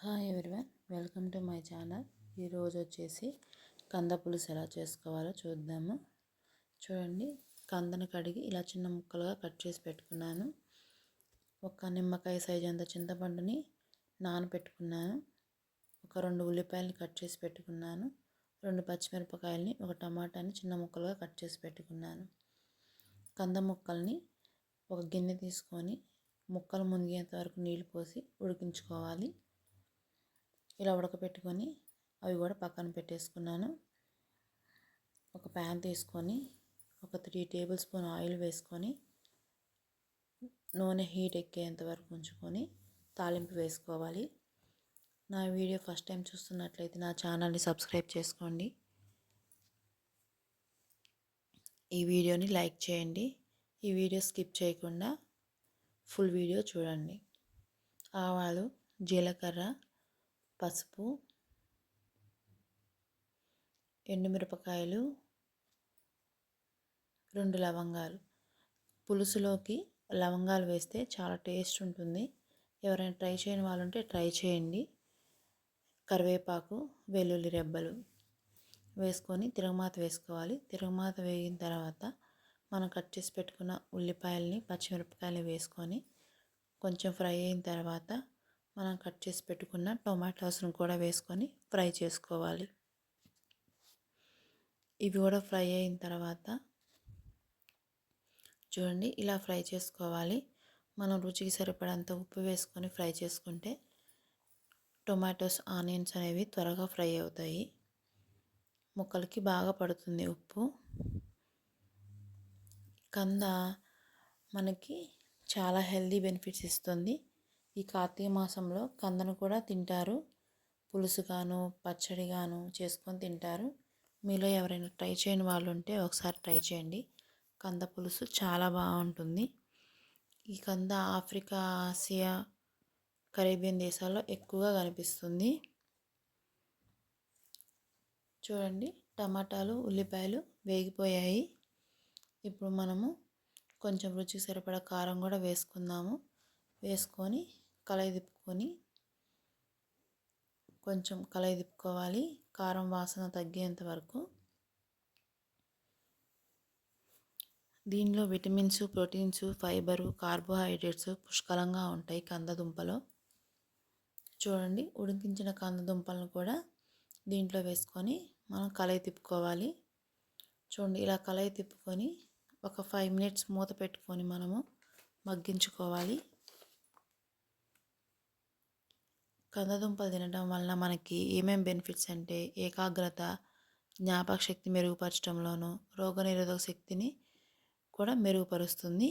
Hi everyone welcome to my channel ఈరోజు వచ్చేసి కంద పులుసు ఎలా చేసుకోవాలో చూద్దాము. చూడండి కందను కడిగి ఇలా చిన్న ముక్కలుగా కట్ చేసి పెట్టుకున్నాను. ఒక నిమ్మకాయ సైజు అంత చింతపండుని నానబెట్టుకున్నాను ఒక రెండు ఉల్లిపాయలని కట్ చేసి పెట్టుకున్నాను. రెండు పచ్చిమిరపకాయలని ఒక టమాటాని చిన్న ముక్కలుగా కట్ చేసి పెట్టుకున్నాను. కంద ముక్కల్ని ఒక గిన్నె తీసుకొని ముక్కలు మునిగేంత వరకు నీళ్ళు పోసి ఉడికించుకోవాలి. ఇలా ఉడకపెట్టుకొని అవి కూడా పక్కన పెట్టేసుకున్నాను. ఒక ప్యాన్ తీసుకొని ఒక త్రీ టేబుల్ స్పూన్ ఆయిల్ వేసుకొని నూనె హీట్ ఎక్కేంత వరకు ఉంచుకొని తాలింపు వేసుకోవాలి. నా వీడియో ఫస్ట్ టైం చూస్తున్నట్లయితే నా ఛానల్ని సబ్స్క్రైబ్ చేసుకోండి. ఈ వీడియోని లైక్ చేయండి. ఈ వీడియో స్కిప్ చేయకుండా ఫుల్ వీడియో చూడండి. ఆవాలు జీలకర్ర పసుపు ఎండుమిరపకాయలు రెండు లవంగాలు. పులుసులోకి లవంగాలు వేస్తే చాలా టేస్ట్ ఉంటుంది. ఎవరైనా ట్రై చేయని వాళ్ళు ఉంటే ట్రై చేయండి. కరివేపాకు వెల్లుల్లి రెబ్బలు వేసుకొని తిరగమాత వేసుకోవాలి. తిరగమాత వేగిన తర్వాత మనం కట్ చేసి పెట్టుకున్న ఉల్లిపాయలని పచ్చిమిరపకాయలు వేసుకొని కొంచెం ఫ్రై అయిన తర్వాత మనం కట్ చేసి పెట్టుకున్న టొమాటోస్ను కూడా వేసుకొని ఫ్రై చేసుకోవాలి. ఇవి కూడా ఫ్రై అయిన తర్వాత చూడండి ఇలా ఫ్రై చేసుకోవాలి. మనం రుచికి సరిపడంత ఉప్పు వేసుకొని ఫ్రై చేసుకుంటే టొమాటోస్ ఆనియన్స్ అనేవి త్వరగా ఫ్రై అవుతాయి. ముక్కలకి బాగా పడుతుంది ఉప్పు. కంద మనకి చాలా హెల్దీ బెనిఫిట్స్ ఇస్తుంది. ఈ కార్తీక మాసంలో కందను కూడా తింటారు. పులుసుగాను పచ్చడిగాను చేసుకొని తింటారు. మీలో ఎవరైనా ట్రై చేయని వాళ్ళు ఉంటే ఒకసారి ట్రై చేయండి. కంద పులుసు చాలా బాగుంటుంది. ఈ కంద ఆఫ్రికా ఆసియా కరేబియన్ దేశాల్లో ఎక్కువగా కనిపిస్తుంది. చూడండి టమాటాలు ఉల్లిపాయలు వేగిపోయాయి. ఇప్పుడు మనము కొంచెం రుచికి సరిపడా కారం కూడా వేసుకుందాము. వేసుకొని కలయి తిప్పుకొని కొంచెం కలయి తిప్పుకోవాలి. కారం వాసన తగ్గేంత వరకు. దీనిలో విటమిన్స్ ప్రోటీన్స్ ఫైబరు కార్బోహైడ్రేట్స్ పుష్కలంగా ఉంటాయి కందదుంపలో. చూడండి ఉడికించిన కందదుంపలను కూడా దీంట్లో వేసుకొని మనం కలయి తిప్పుకోవాలి. చూడండి ఇలా కలయి తిప్పుకొని ఒక ఫైవ్ మినిట్స్ మూత పెట్టుకొని మనము మగ్గించుకోవాలి. కందదుంపలు తినడం వలన మనకి ఏమేమి బెనిఫిట్స్ అంటే ఏకాగ్రత జ్ఞాపక శక్తి మెరుగుపరచడంలోనూ రోగనిరోధక శక్తిని కూడా మెరుగుపరుస్తుంది.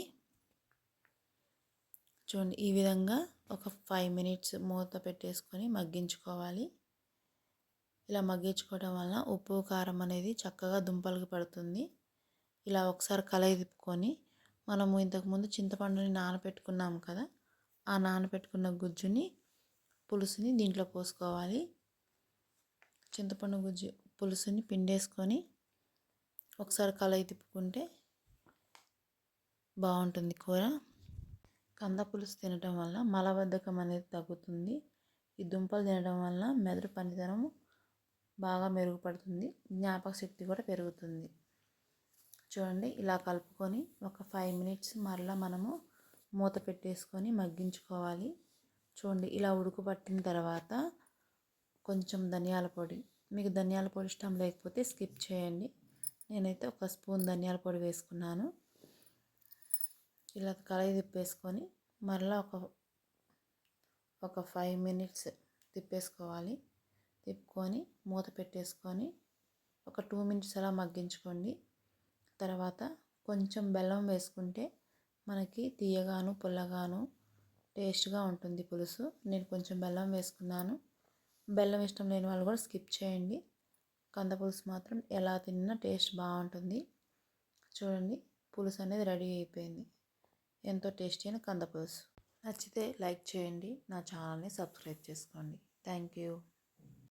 చూడండి ఈ విధంగా ఒక ఫైవ్ మినిట్స్ మూత పెట్టేసుకొని మగ్గించుకోవాలి. ఇలా మగ్గించుకోవడం వలన ఉప్పు కారం అనేది చక్కగా దుంపలకు పడుతుంది. ఇలా ఒకసారి కలయి తిప్పుకొని మనము ఇంతకుముందు చింతపండుని నానబెట్టుకున్నాం కదా ఆ నానబెట్టుకున్న గుజ్జుని పులుసుని దీంట్లో పోసుకోవాలి. చింతపండు గుజ్జు పులుసుని పిండేసుకొని ఒకసారి కలయి తిప్పుకుంటే బాగుంటుంది కూర. కంద పులుసు తినడం వల్ల మలబద్ధకం అనేది తగ్గుతుంది. ఈ దుంపలు తినడం వల్ల మెదడు పనితనం బాగా మెరుగుపడుతుంది. జ్ఞాపక శక్తి కూడా పెరుగుతుంది. చూడండి ఇలా కలుపుకొని ఒక ఫైవ్ మినిట్స్ మరలా మనము మూత పెట్టేసుకొని మగ్గించుకోవాలి. చూడండి ఇలా ఉడుకుపట్టిన తర్వాత కొంచెం ధనియాల పొడి. మీకు ధనియాల పొడి ఇష్టం లేకపోతే స్కిప్ చేయండి. నేనైతే ఒక స్పూన్ ధనియాల పొడి వేసుకున్నాను. ఇలా కలయి తిప్పేసుకొని మరలా ఒక ఒక ఫైవ్ మినిట్స్ తిప్పేసుకోవాలి. తిప్పుకొని మూత పెట్టేసుకొని ఒక టూ మినిట్స్ అలా మగ్గించుకోండి. తర్వాత కొంచెం బెల్లం వేసుకుంటే మనకి తీయగాను పుల్లగాను టేస్ట్గా ఉంటుంది పులుసు. నేను కొంచెం బెల్లం వేసుకున్నాను. బెల్లం ఇష్టం లేని వాళ్ళు కూడా స్కిప్ చేయండి. కంద పులుసు మాత్రం ఎలా తిన్నా టేస్ట్ బాగుంటుంది. చూడండి పులుసు అనేది రెడీ అయిపోయింది. ఎంతో టేస్టీ అయిన కంద పులుసు. నచ్చితే లైక్ చేయండి. నా ఛానల్ని సబ్స్క్రైబ్ చేసుకోండి. Thank you.